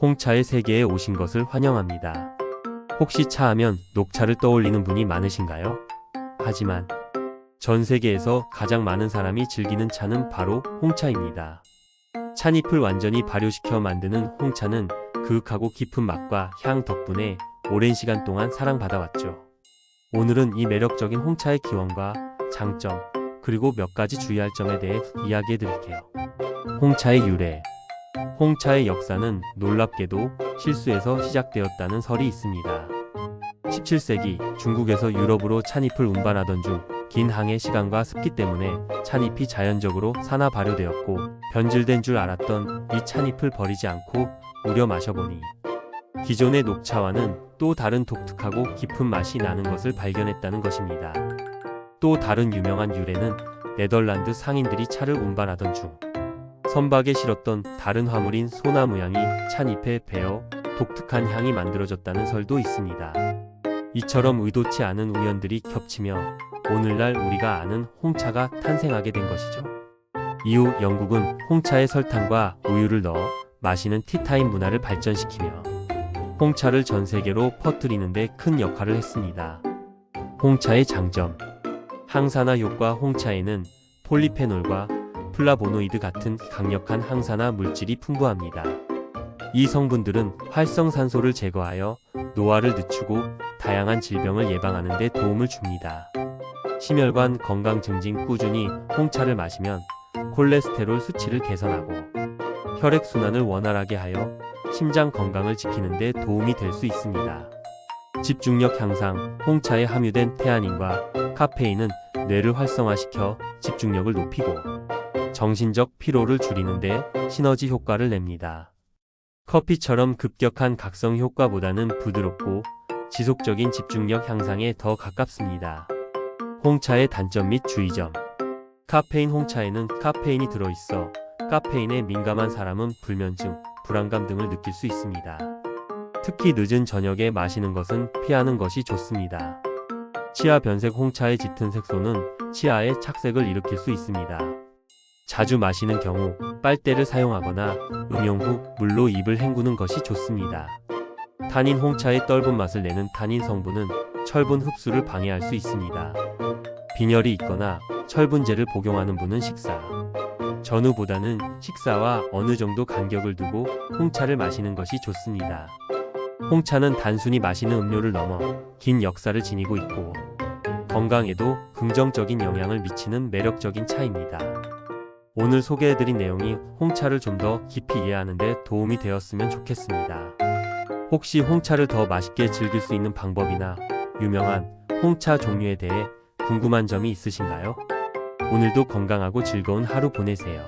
홍차의 세계에 오신 것을 환영합니다. 혹시 차 하면 녹차를 떠올리는 분이 많으신가요? 하지만 전 세계에서 가장 많은 사람이 즐기는 차는 바로 홍차입니다. 찻잎을 완전히 발효시켜 만드는 홍차는 그윽하고 깊은 맛과 향 덕분에 오랜 시간 동안 사랑받아왔죠. 오늘은 이 매력적인 홍차의 기원과 장점, 그리고 몇 가지 주의할 점에 대해 이야기해 드릴게요. 홍차의 유래. 홍차의 역사는 놀랍게도 실수에서 시작되었다는 설이 있습니다. 17세기 중국에서 유럽으로 찻잎을 운반하던 중 긴 항해 시간과 습기 때문에 찻잎이 자연적으로 산화 발효되었고 변질된 줄 알았던 이 찻잎을 버리지 않고 우려 마셔보니 기존의 녹차와는 또 다른 독특하고 깊은 맛이 나는 것을 발견했다는 것입니다. 또 다른 유명한 유래는 네덜란드 상인들이 차를 운반하던 중 선박에 실었던 다른 화물인 소나무 향이 찻잎에 배어 독특한 향이 만들어졌다는 설도 있습니다. 이처럼 의도치 않은 우연들이 겹치며 오늘날 우리가 아는 홍차가 탄생하게 된 것이죠. 이후 영국은 홍차에 설탕과 우유를 넣어 마시는 티타임 문화를 발전시키며 홍차를 전 세계로 퍼뜨리는데 큰 역할을 했습니다. 홍차의 장점 항산화 효과 홍차에는 폴리페놀과 플라보노이드 같은 강력한 항산화 물질이 풍부합니다. 이 성분들은 활성산소를 제거하여 노화를 늦추고 다양한 질병을 예방하는 데 도움을 줍니다. 심혈관 건강 증진 꾸준히 홍차를 마시면 콜레스테롤 수치를 개선하고 혈액순환을 원활하게 하여 심장 건강을 지키는 데 도움이 될 수 있습니다. 집중력 향상, 홍차에 함유된 테아닌과 카페인은 뇌를 활성화시켜 집중력을 높이고 정신적 피로를 줄이는데 시너지 효과를 냅니다. 커피처럼 급격한 각성 효과보다는 부드럽고 지속적인 집중력 향상에 더 가깝습니다. 홍차의 단점 및 주의점. 카페인 홍차에는 카페인이 들어있어 카페인에 민감한 사람은 불면증, 불안감 등을 느낄 수 있습니다. 특히 늦은 저녁에 마시는 것은 피하는 것이 좋습니다. 치아 변색 홍차의 짙은 색소는 치아에 착색을 일으킬 수 있습니다. 자주 마시는 경우 빨대를 사용하거나 음용 후 물로 입을 헹구는 것이 좋습니다. 탄닌 홍차의 떫은 맛을 내는 탄닌 성분은 철분 흡수를 방해할 수 있습니다. 빈혈이 있거나 철분제를 복용하는 분은 식사 전후보다는 식사와 어느 정도 간격을 두고 홍차를 마시는 것이 좋습니다. 홍차는 단순히 마시는 음료를 넘어 긴 역사를 지니고 있고 건강에도 긍정적인 영향을 미치는 매력적인 차입니다. 오늘 소개해드린 내용이 홍차를 좀 더 깊이 이해하는 데 도움이 되었으면 좋겠습니다. 혹시 홍차를 더 맛있게 즐길 수 있는 방법이나 유명한 홍차 종류에 대해 궁금한 점이 있으신가요? 오늘도 건강하고 즐거운 하루 보내세요.